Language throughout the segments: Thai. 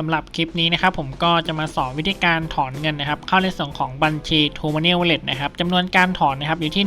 สำหรับคลิปนี้นะครับผมก็จะมาสอนวิธีการถอนเงินนะครับ เข้าในส่วนของบัญชี t o m o n e y Wallet นะครับจำนวนการถอนนะครับอยู่ที่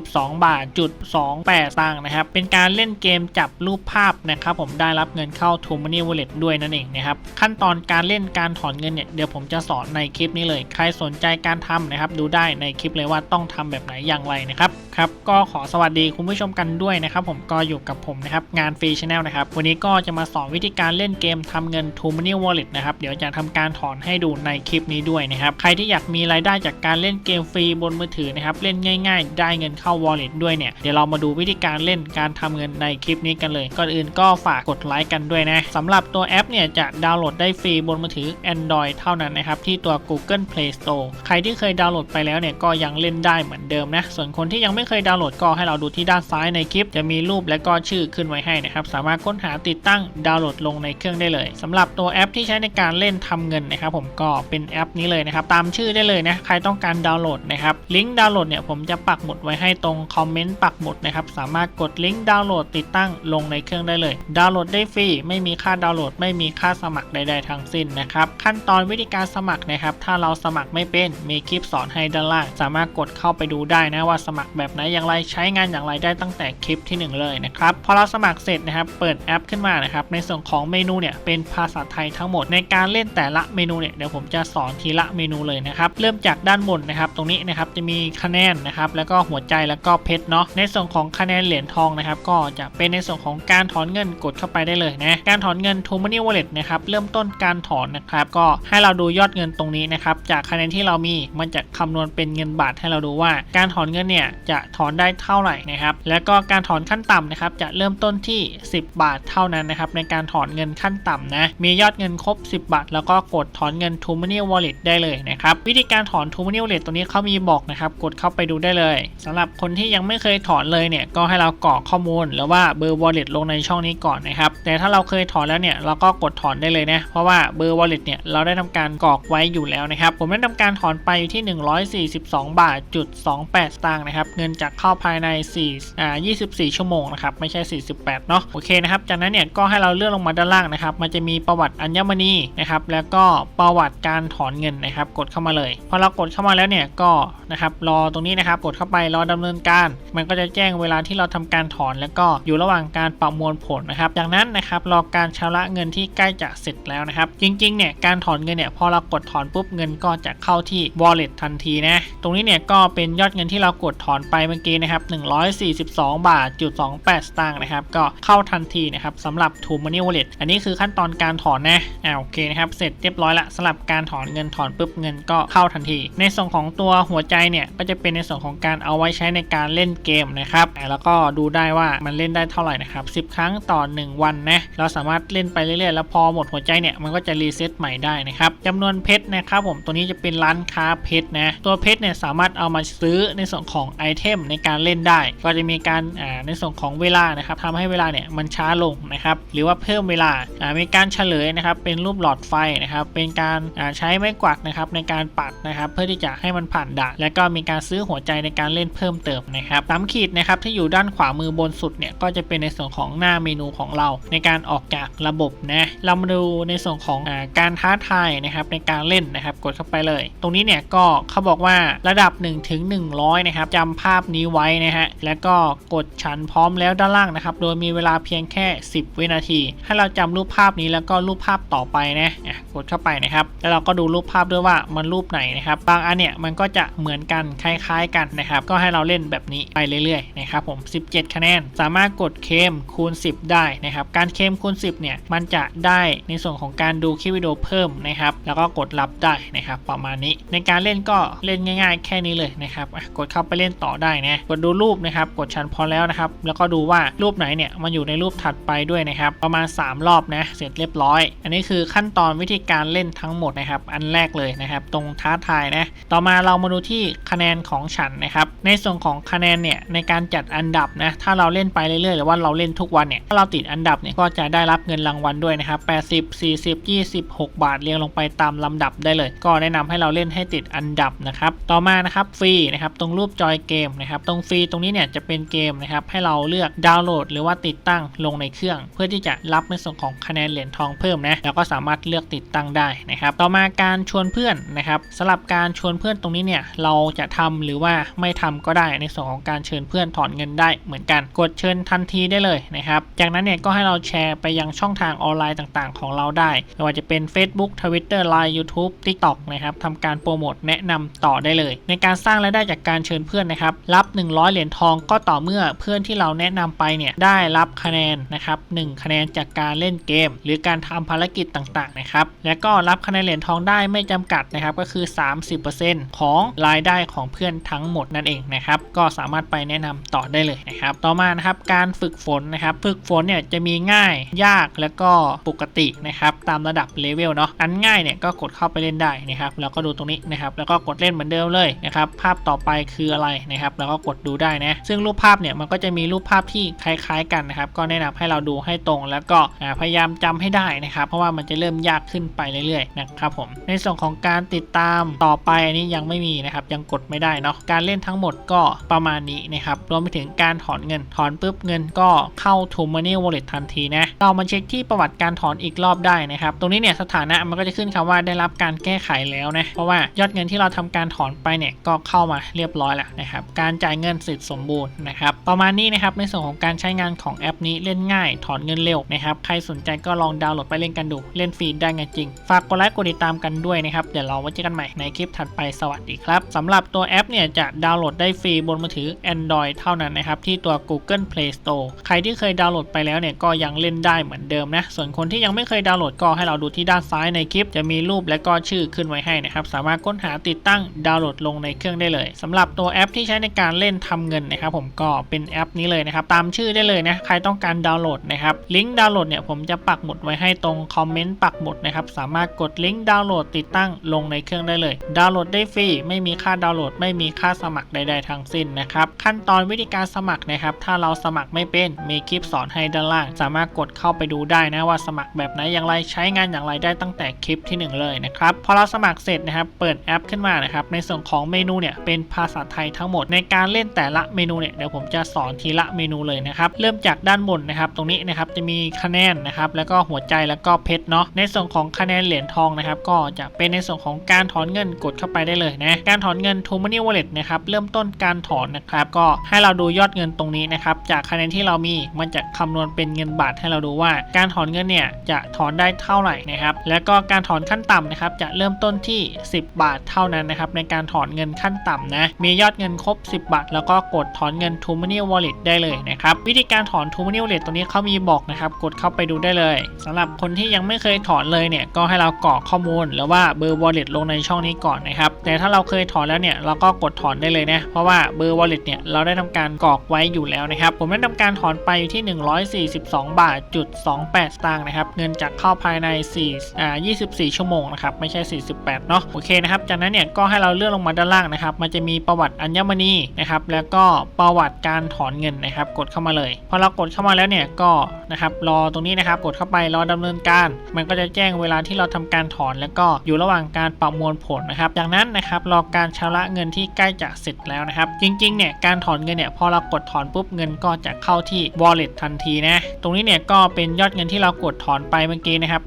142 บาทจุด28ตังค์นะครับ เป็นการเล่นเกมจับรูปภาพนะครับผมได้รับเงินเข้า t o m o n e y Wallet ด้วยนั่นเองนะครับ ขั้นตอนการเล่นการถอนเงินเนี่ยเดี๋ยวผมจะสอนในคลิปนี้เลย ใครสนใจการทำนะครับ ดูได้ในคลิปเลยว่าต้องทำแบบไหนอย่างไรนะครับครับก็ขอสวัสดีคุณผู้ชมกันด้วยนะครับผมก็อยู่กับผมนะครับงานฟรีชแนลนะครับวันนี้ก็จะมาสอนวิธีการเล่นเกมทำเงิน t o m o n e y Wallet นะครับ เดี๋ยวจะทำการถอนให้ดูในคลิปนี้ด้วยนะครับ ใครที่อยากมีรายได้จากการเล่นเกมฟรีบนมือถือนะครับ เล่นง่าย ๆ ได้เงินเข้า Wallet ด้วยเนี่ย เดี๋ยวเรามาดูวิธีการเล่นการทำเงินในคลิปนี้กันเลย ก่อนอื่นก็ฝากกดไลค์กันด้วยนะสำหรับตัวแอปเนี่ยจะดาวน์โหลดได้ฟรีบนมือถือ Android เท่านั้นนะครับที่ตัว Google Play Store ใครที่เคยดาวน์โหลดไปแล้วเนี่ยก็ยังเล่นได้เหมือนเดิมนะ ส่วนคนที่ยังไม่เคยดาวน์โหลดก็ให้เราดูที่ด้านซ้ายในคลิป จะมีรูปและก็ชื่อขึ้นไว้ให้นะครับ สามารถค้นหาติดตั้งดาวน์โหลดลงในเครื่องได้เลยสำหรับตัวัวแอปที่ใช้ในการเล่นทำเงินนะครับผมก็เป็นแอปนี้เลยนะครับตามชื่อได้เลยนะใครต้องการดาวน์โหลดนะครับลิงก์ดาวน์โหลดเนี่ยผมจะปักหมุดไว้ให้ตรงคอมเมนต์ปักหมุดนะครับสามารถกดลิงก์ดาวน์โหลดติดตั้งลงในเครื่องได้เลย ดาวน์โหลดได้ฟรีไม่มีค่าดาวน์โหลด ไม่มีค่าสมัครใดๆทั้งสิ้นนะครับขั้นตอนวิธีการสมัครนะครับถ้าเราสมัครไม่เป็นมีคลิปสอนให้ด้านล่าง สามารถกดเข้าไปดูได้นะว่าสมัครแบบไหนอย่างไรใช้งานอย่างไรได้ตั้งแต่คลิปที่หนึ่งเลยนะครับพอเราสมัครเสร็จนะครับเปิดแอปขึ้นมานะครับในส่วนของเมนูเนี่ยเป็นภาษาไทยทั้งหมดในการเล่นแต่ละเมนูเนี่ยเดี๋ยวผมจะสอนทีละเมนูเลยนะครับเริ่มจากด้านบนนะครับ ตรงนี้นะครับจะมีคะแนนนะครับแล้วก็หัวใจแล้วก็เพชรเนาะในส่วนของคะแนนเหรียญทองนะครับก็จะเป็นในส่วนของการถอนเงินกดเข้าไปได้เลยนะการถอนเงิน t o m o n e y Wallet นะครับเริ่มต้นการถอนนะครับก็ให้เราดูยอดเงินตรงนี้นะครับจากคะแนนที่เรามีมันจะคำนวณเป็นเงินบาทให้เราดูว่า การถอนเงินเนี่ยจะถอนได้เท่าไหร่นะครับแล้วก็การถอนขั้นต่ำนะครับจะเริ่มต้นที่ 10 บาทเท่านั้นนะครับในการถอนเงินขั้นต่ำนะมียอดเงินครบ 10 บาท แล้วก็กดถอนเงิน t o m o n e y Wallet ได้เลยนะครับ วิธีการถอน t o m o n e y Wallet ตรงนี้เขามีบอกนะครับ กดเข้าไปดูได้เลยสำหรับคนที่ยังไม่เคยถอนเลยเนี่ย ก็ให้เรากรอกข้อมูล หรือว่าเบอร์ Wallet ลงในช่องนี้ก่อนนะครับ แต่ถ้าเราเคยถอนแล้วเนี่ย เราก็กดถอนได้เลยนะ เพราะว่าเบอร์ Wallet เนี่ย เราได้ทำการกรอกไว้อยู่แล้วนะครับ ผมได้ทำการถอนไปอยู่ที่ 142 บาทจุด28สตางค์นะครับ เงินจะเข้าภายใน4อ่า24 ชั่วโมงนะครับ ไม่ใช่ 48 เนาะ โอเคนะครับ จากนั้นเนี่ย ก็ให้เราเลื่อนลงมาด้านล่างนะครับ มันจะมีประวัติอัญมณีนะครับแล้วก็ประวัติการถอนเงินนะครับ กดเข้ามาเลย พอเรากดเข้ามาแล้วเนี่ยก็นะครับรอตรงนี้นะครับ กดเข้าไปรอดำเนินการ มันก็จะแจ้งเวลาที่เราทำการถอน แล้วก็อยู่ระหว่างการประมวลผลนะครับ จากนั้นนะครับรอการชำระเงินที่ใกล้จะเสร็จแล้วนะครับ จริงๆเนี่ยการถอนเงินเนี่ยพอเรากดถอนปุ๊บเงินก็จะเข้าที่ wallet ทันทีนะตรงนี้เนี่ยก็เป็นยอดเงินที่เรากดถอนไปเมื่อกี้นะครับ142 บาทจุด28สตางค์นะครับก็เข้าทันทีนะครับสำหรับ t o Money Wallet อันนี้คือขั้นตอนการถอนนะอ่าโอเคนะครับเสร็จเรียบร้อยละสำหรับการถอนเงินถอนปุ๊บเงินก็เข้าทันที ในส่วนของตัวหัวใจเนี่ยก็จะเป็นในส่วนของการเอาไว้ใช้ในการเล่นเกมนะครับอ่าแล้วก็ดูได้ว่ามันเล่นได้เท่าไหร่นะครับ 10 ครั้งต่อ 1 วันนะเราสามารถเล่นไปเรื่อยๆ แล้วพอหมดหัวใจเนี่ยมันก็จะรีเซ็ตใหม่ได้นะครับจำนวนเพชรนะครับผมตัวนี้จะเป็นร้านค้าเพชรนะตัวเพชรเนี่ยสามารถเอามาซื้อในส่วนของไอเทมในการเล่นได้ ก็จะมีการอ่าในส่วนของเวลานะครับทำให้เวลาเนี่ยมันช้าลงนะครับหรือว่าเพิ่มเวลาอ่ามีการเฉลยนะครับเป็นรูปหลอดไฟนะครับเป็นการใช้ไม้กวาดนะครับในการปัดนะครับเพื่อที่จะให้มันผ่านด่านและก็มีการซื้อหัวใจในการเล่นเพิ่มเติมนะครับสามขีดนะครับที่อยู่ด้านขวามือบนสุดเนี่ยก็จะเป็นในส่วนของหน้าเมนูของเรา ในการออกจากระบบนะเรามาดูในส่วนของอการท้าทายนะครับในการเล่นนะครับกดเข้าไปเลย ตรงนี้เนี่ยก็เขาบอกว่าระดับ1ถึง100นะครับจำภาพนี้ไว้นะฮะแล้วก็กดฉันพร้อมแล้วด้านล่างนะครับโดยมีเวลาเพียงแค่ 10 วินาที ให้เราจำรูปภาพนี้แล้วก็รููปภาพต่อไปนะอะกดเข้าไปนะครับ แล้วเราก็ดูรูปภาพด้วยว่ามันรูปไหนนะครับ บางอันเนี่ยมันก็จะเหมือนกันคล้ายๆกันนะครับ ก็ให้เราเล่นแบบนี้ไปเรื่อยๆนะครับผม 17 คะแนน สามารถกดเคมคูณ 10 ได้นะครับ การเคมคูณ 10 เนี่ย มันจะได้ในส่วนของการดูคลิปวิดีโอเพิ่มนะครับ แล้วก็กดรับได้นะครับ ประมาณนี้ ในการเล่นก็เล่นง่าย ๆ แค่นี้เลยนะครับ กดเข้าไปเล่นต่อได้นะ กดดูรูปนะครับ กดชันพอแล้วนะครับ แล้วก็ดูว่ารูปไหนเนี่ย มันอยู่ในรูปถัดไปด้วยนะครับ ประมาณ 3 รอบนะ เสร็จเรียบร้อยอันนี้คือขั้นตอนวิธีการเล่นทั้งหมดนะครับ อันแรกเลยนะครับ ตรงท้าทายนะ ต่อมาเรามาดูที่คะแนนของฉันนะครับ ในส่วนของคะแนนเนี่ยในการจัดอันดับนะ ถ้าเราเล่นไปเรื่อยๆ หรือว่าเราเล่นทุกวันเนี่ย ถ้าเราติดอันดับเนี่ยก็จะได้รับเงินรางวัลด้วยนะครับ 80 40 26 บาทเรียงลงไปตามลำดับได้เลย ก็แนะนำให้เราเล่นให้ติดอันดับนะครับ ต่อมานะครับฟรีนะครับตรงรูปจอยเกมนะครับ ตรงฟรีตรงนี้เนี่ยจะเป็นเกมนะครับให้เราเลือกดาวน์โหลด หรือว่าติดตั้งลงในเครื่อง เพื่อที่จะรับในส่วนของคะแนนเหรียญทองเพิ่มนะแล้วก็สามารถเลือกติดตั้งได้นะครับต่อมาการชวนเพื่อนนะครับสำหรับการชวนเพื่อนตรงนี้เนี่ยเราจะทำหรือว่าไม่ทำก็ได้ในส่วนของการเชิญเพื่อนถอนเงินได้เหมือนกัน กดเชิญทันทีได้เลยนะครับจากนั้นเนี่ยก็ให้เราแชร์ไปยังช่องทางออนไลน์ต่างๆ ของเราได้ไม่ว่าจะเป็น Facebook Twitter Line YouTube TikTok นะครับทำการโปรโมทแนะนำต่อได้เลย ในการสร้างรายได้จากการเชิญเพื่อนนะครับรับ 100 เหรียญทองก็ต่อเมื่อเพื่อนที่เราแนะนำไปเนี่ยได้รับคะแนนนะครับ1คะแนนจากการเล่นเกม หรือการทำภารกิจต่างๆนะครับ และก็รับคะแนนเหรียญทองได้ไม่จำกัดนะครับก็คือ 30%ของรายได้ของเพื่อนทั้งหมดนั่นเองนะครับ ก็สามารถไปแนะนำต่อได้เลยนะครับ ต่อมานะครับการฝึกฝนนะครับฝึกฝนเนี่ยจะมีง่ายยากแล้วก็ปกตินะครับตามระดับเลเวลเนาะอันง่ายเนี่ยก็กดเข้าไปเล่นได้นะครับแล้วก็ดูตรงนี้นะครับแล้วก็กดเล่นเหมือนเดิมเลยนะครับภาพต่อไปคืออะไรนะครับแล้วก็กดดูได้นะซึ่งรูปภาพเนี่ยมันก็จะมีรูปภาพที่คล้าย ๆ กันนะครับก็แนะนำให้เราดูให้ตรง แล้วก็พยายามจำให้ได้นะครับครับ เพราะว่ามันจะเริ่มยากขึ้นไปเรื่อยๆนะครับผม ในส่วนของการติดตามต่อไปอันนี้ยังไม่มีนะครับ ยังกดไม่ได้เนาะ การเล่นทั้งหมดก็ประมาณนี้นะครับ รวมไปถึงการถอนเงิน ถอนปุ๊บเงินก็เข้า t o Money Wallet ทันทีนะ เรามาเช็คที่ประวัติการถอนอีกรอบได้นะครับ ตรงนี้เนี่ยสถานะมันก็จะขึ้นคำว่าได้รับการแก้ไขแล้วนะ เพราะว่ายอดเงินที่เราทำการถอนไปเนี่ยก็เข้ามาเรียบร้อยแล้วนะครับ การจ่ายเงินเสร็จสมบูรณ์นะครับ ประมาณนี้นะครับในส่วนของการใช้งานของแอปนี้เล่นง่าย ถอนเงินเร็วนะครับ ใครสนใจก็ลองดาวน์โหลดไปเล่นกันดู เล่นฟรีได้ไงจริง ฝากกดไลค์กดติดตามกันด้วยนะครับ เดี๋ยวเราไว้เจอกันใหม่ในคลิปถัดไปสวัสดีครับสำหรับตัวแอปเนี่ยจะดาวน์โหลดได้ฟรีบนมือถือ Android เท่านั้นนะครับที่ตัว Google Play Store ใครที่เคยดาวน์โหลดไปแล้วเนี่ยก็ยังเล่นได้เหมือนเดิมนะส่วนคนที่ยังไม่เคยดาวน์โหลดก็ให้เราดูที่ด้านซ้ายในคลิป จะมีรูปและก็ชื่อขึ้นไว้ให้นะครับสามารถค้นหาติดตั้งดาวน์โหลดลงในเครื่องได้เลยสำหรับตัวแอปที่ใช้ในการเล่นทำเงินนะครับผมก็เป็นแอปนี้เลยนะครับตามชื่อได้เลยนะใครต้องการดาวน์โหลดนะครับลิงก์ดาวน์โหลดเนี่ยผมจะปักหมุดไว้ให้ตรงคอมเมนต์ปักหมุดนะครับ สามารถกดลิงก์ดาวน์โหลดติดตั้งลงในเครื่องได้เลย ดาวน์โหลดได้ฟรี ไม่มีค่าดาวน์โหลด ไม่มีค่าสมัครใด ๆทั้งสิ้นนะครับ ขั้นตอนวิธีการสมัครนะครับ ถ้าเราสมัครไม่เป็น มีคลิปสอนให้ด้านล่าง สามารถกดเข้าไปดูได้นะว่าสมัครแบบไหนอย่างไร ใช้งานอย่างไรได้ตั้งแต่คลิปที่หนึ่งเลยนะครับ พอเราสมัครเสร็จนะครับ เปิดแอปขึ้นมานะครับ ในส่วนของเมนูเนี่ยเป็นภาษาไทยทั้งหมด ในการเล่นแต่ละเมนูเนี่ยเดี๋ยวผมจะสอนทีละเมนูเลยนะครับ เริ่มจากด้านบนนะครับ ตรงนี้นะครับจะมีคะแนนนะครับ แล้วก็หัวใจแล้วก็เพชรเนาะในส่วนของคะแนนเหรียญทองนะครับก็จะเป็นในส่วนของการถอนเงินกดเข้าไปได้เลยนะการถอนเงิน t o Money Wallet นะครับเริ่มต้นการถอนนะครับก็ให้เราดูยอดเงินตรงนี้นะครับจากคะแนนที่เรามีมันจะคำนวณเป็นเงินบาทให้เราดูว่า การถอนเงินเนี่ยจะถอนได้เท่าไหร่นะครับแล้วก็การถอนขั้นต่ำนะครับจะเริ่มต้นที่ 10 บาทเท่านั้นนะครับในการถอนเงินขั้นต่ำนะมียอดเงินครบ 10 บาท แล้วก็กดถอนเงิน t o Money Wallet ได้เลยนะครับวิธีการถอน t o Money Wallet ตรงนี้เขามีบอกนะครับกดเข้าไปดูได้เลยสำหรับคนที่ยังไม่เคยถอนเลยเนี่ยก็ให้เรากรอกข้อมูลหรือว่าเบอร์ wallet ลงในช่องนี้ก่อนนะครับ แต่ถ้าเราเคยถอนแล้วเนี่ยเราก็กดถอนได้เลยนะ เพราะว่าเบอร์ wallet เนี่ยเราได้ทำการกรอกไว้อยู่แล้วนะครับ ผมได้ทำการถอนไปอยู่ที่ 142 บาทจุด28 สตางค์นะครับ เงินจะเข้าภายใน4อ่า24 ชั่วโมงนะครับ ไม่ใช่ 48 เนาะโอเคนะครับ จากนั้นเนี่ยก็ให้เราเลื่อนลงมาด้านล่างนะครับ มันจะมีประวัติอัญมณีนะครับ แล้วก็ประวัติการถอนเงินนะครับ กดเข้ามาเลย พอเรากดเข้ามาแล้วเนี่ยก็นะครับ รอตรงนี้นะครับ กดเข้าไป รอดำเนินการ มันก็จะแจ้งเวลาที่เราทำการถอนแล้วก็อยู่ระหว่างการประมวลผลนะครับจากนั้นนะครับรอการชำระเงินที่ใกล้จะเสร็จแล้วนะครับ จริงๆเนี่ยการถอนเงินเนี่ยพอเรากดถอนปุ๊บเงินก็จะเข้าที่ wallet ทันทีนะตรงนี้เนี่ยก็เป็นยอดเงินที่เรากดถอนไปเมื่อกี้นะครับ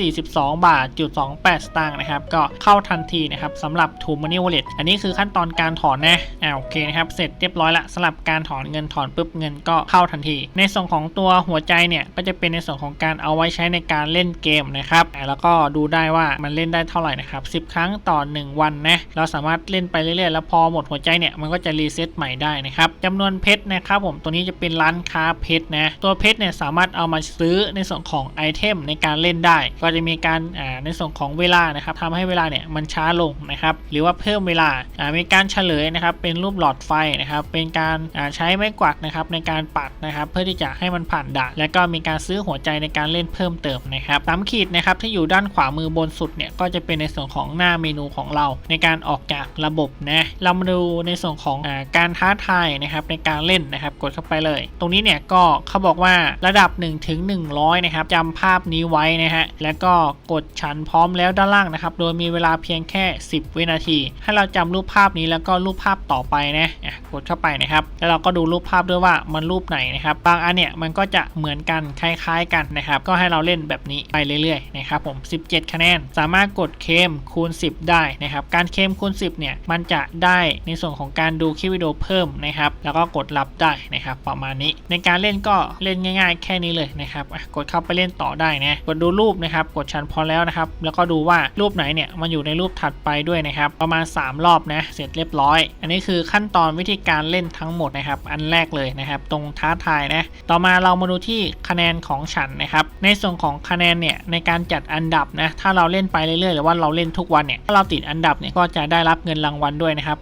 142 บาทจุด28สตางค์นะครับก็เข้าทันทีนะครับสำหรับ t o Money Wallet อันนี้คือขั้นตอนการถอนนะอ่าโอเคนะครับเสร็จเรียบร้อยละสำหรับการถอนเงินถอนปุ๊บเงินก็เข้าทันที ในส่วนของตัวหัวใจเนี่ยก็จะเป็นในส่วนของการเอาไว้ใช้ในการเล่นเกมนะครับแล้วก็ดูได้ว่ามันเล่นได้เท่าไหร่นะครับ 10 ครั้งต่อ 1 วันนะเราสามารถเล่นไปเรื่อยๆ แล้วพอหมดหัวใจเนี่ยมันก็จะรีเซ็ตใหม่ได้นะครับจำนวนเพชรนะครับผมตัวนี้จะเป็นร้านค้าเพชรนะตัวเพชรเนี่ยสามารถเอามาซื้อในส่วนของไอเทมในการเล่นได้ ก็จะมีการในส่วนของเวลานะครับทำให้เวลาเนี่ยมันช้าลงนะครับหรือว่าเพิ่มเวลามีการเฉลยนะครับเป็นรูปหลอดไฟนะครับเป็นการใช้ไม้กวาดนะครับในการปัดนะครับเพื่อที่จะให้มันผ่านด่านและก็มีการซื้อหัวใจในการเล่นเพิ่มเติมนะครับสามขีดนะครับที่อยู่ด้านขวามือบนสุดเนี่ยก็จะเป็นในส่วนของหน้าเมนูของเรา ในการออกจากระบบนะเรามาดูในส่วนของอการท้าทายนะครับในการเล่นนะครับกดเข้าไปเลย ตรงนี้เนี่ยก็เขาบอกว่าระดับ1ถึง100นะครับจำภาพนี้ไว้นะฮะแล้วก็กดฉันพร้อมแล้วด้านล่างนะครับโดยมีเวลาเพียงแค่ 10 วินาที ให้เราจำรูปภาพนี้แล้วก็รูปภาพต่อไปนะอะกดเข้าไปนะครับ แล้วเราก็ดูรูปภาพด้วยว่ามันรูปไหนนะครับบางอันเนี่ยมันก็จะเหมือนกันคล้ายๆกันนะครับก็ให้เราเล่นแบบนี้ไปเรื่อยๆนะครับผม 17 คะแนน สามารถกดเคมคูณ 10 ได้นะครับ การเคมคูณ 10 เนี่ย มันจะได้ในส่วนของการดูคลิปวิดีโอเพิ่มนะครับ แล้วก็กดรับได้นะครับ ประมาณนี้ ในการเล่นก็เล่นง่าย ๆ แค่นี้เลยนะครับ กดเข้าไปเล่นต่อได้นะ กดดูรูปนะครับ กดชันพอแล้วนะครับ แล้วก็ดูว่ารูปไหนเนี่ย มันอยู่ในรูปถัดไปด้วยนะครับ ประมาณ 3 รอบนะ เสร็จเรียบร้อย อันนี้คือขั้นตอนวิธีการเล่นทั้งหมดนะครับ อันแรกเลยนะครับ ตรงท้าทายนะ ต่อมาเรามาดูที่คะแนนของฉันนะครับ ในส่วนของคะแนนเนี่ยในการจัดอันดับนะถ้าเราเล่นไปเรื่อยๆหรือว่าเราเล่นทุกวันเนี่ยถ้าเราติดอันดับเนี่ยก็จะได้รับเงินรางวัลด้วยนะครับ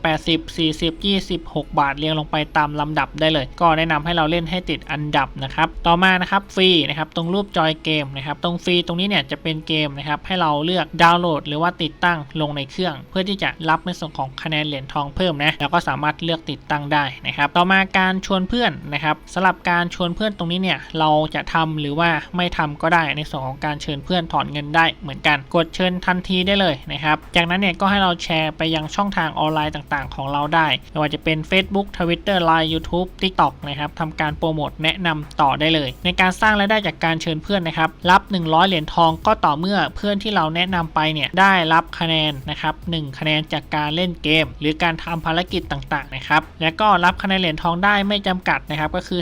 80 40 26 บาทเรียงลงไปตามลำดับได้เลย ก็แนะนำให้เราเล่นให้ติดอันดับนะครับต่อมานะครับฟรีนะครับตรงรูปจอยเกมนะครับตรงฟรีตรงนี้เนี่ยจะเป็นเกมนะครับให้เราเลือกดาวน์โหลด หรือว่าติดตั้งลงในเครื่อง เพื่อที่จะรับในส่วนของคะแนนเหรียญทองเพิ่มนะแล้วก็สามารถเลือกติดตั้งได้นะครับต่อมาการชวนเพื่อนนะครับสำหรับการชวนเพื่อนตรงนี้เนี่ยเราจะทำหรือว่าไม่ทำก็ได้ในส่วนของการเชิญเพื่อนถอนเงินได้เหมือนกัน กดเชิญทันทีได้เลยนะครับ จากนั้นเนี่ยก็ให้เราแชร์ไปยังช่องทางออนไลน์ต่างๆ ของเราได้ไม่ว่าจะเป็น Facebook Twitter Line YouTube TikTok นะครับทำการโปรโมทแนะนำต่อได้เลย ในการสร้างรายได้จากการเชิญเพื่อนนะครับรับ 100 เหรียญทองก็ต่อเมื่อเพื่อนที่เราแนะนำไปเนี่ยได้รับคะแนนนะครับ1คะแนนจากการเล่นเกม หรือการทำภารกิจต่างๆนะครับและก็รับคะแนนเหรียญทองได้ไม่จำกัดนะครับก็คือ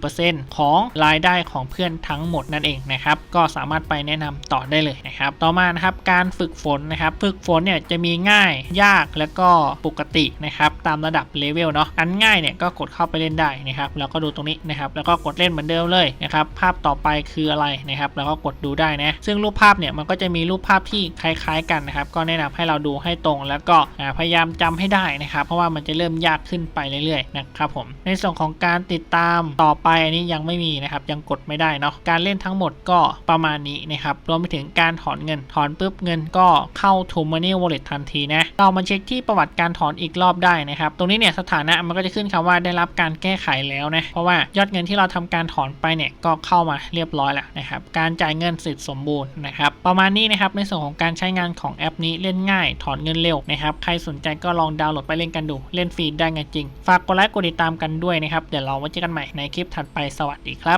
30%ของรายได้ของเพื่อนทั้งหมดนั่นเองนะครับก็สามารถไปแนะนำต่อได้เลยนะครับ ต่อมานะครับการฝึกฝนนะครับฝึกฝนเนี่ยจะมีง่ายยากแล้วก็ปกตินะครับตามระดับเลเวลเนาะอันง่ายเนี่ยก็กดเข้าไปเล่นได้นะครับแล้วก็ดูตรงนี้นะครับแล้วก็กดเล่นเหมือนเดิมเลยนะครับภาพต่อไปคืออะไรนะครับแล้วก็กดดูได้นะซึ่งรูปภาพเนี่ยมันก็จะมีรูปภาพที่คล้ายๆกันนะครับก็แนะนำให้เราดูให้ตรง แล้วก็พยายามจำให้ได้นะครับ เพราะว่ามันจะเริ่มยากขึ้นไปเรื่อยๆนะครับผมในส่วนของการติดตามต่อไปอันนี้ยังไม่มีนะครับยังกดไม่ได้เนาะการเล่นทั้งหมดก็ประมาณนี้นะครับ รวมไปถึงการถอนเงิน ถอนปุ๊บเงินก็เข้า t o Money Wallet ทันทีนะ เรามาเช็คที่ประวัติการถอนอีกรอบได้นะครับ ตรงนี้เนี่ยสถานะมันก็จะขึ้นคำว่าได้รับการแก้ไขแล้วนะ เพราะว่ายอดเงินที่เราทำการถอนไปเนี่ยก็เข้ามาเรียบร้อยแล้วนะครับ การจ่ายเงินเสร็จสมบูรณ์นะครับ ประมาณนี้นะครับในส่วนของการใช้งานของแอปนี้เล่นง่าย ถอนเงินเร็วนะครับ ใครสนใจก็ลองดาวน์โหลดไปเล่นกันดู เล่นฟรีได้ไงจริง ฝากกดไลค์กดติดตามกันด้วยนะครับ เดี๋ยวเราไว้เจอกันใหม่ในคลิปถัดไป สวัสดีครับ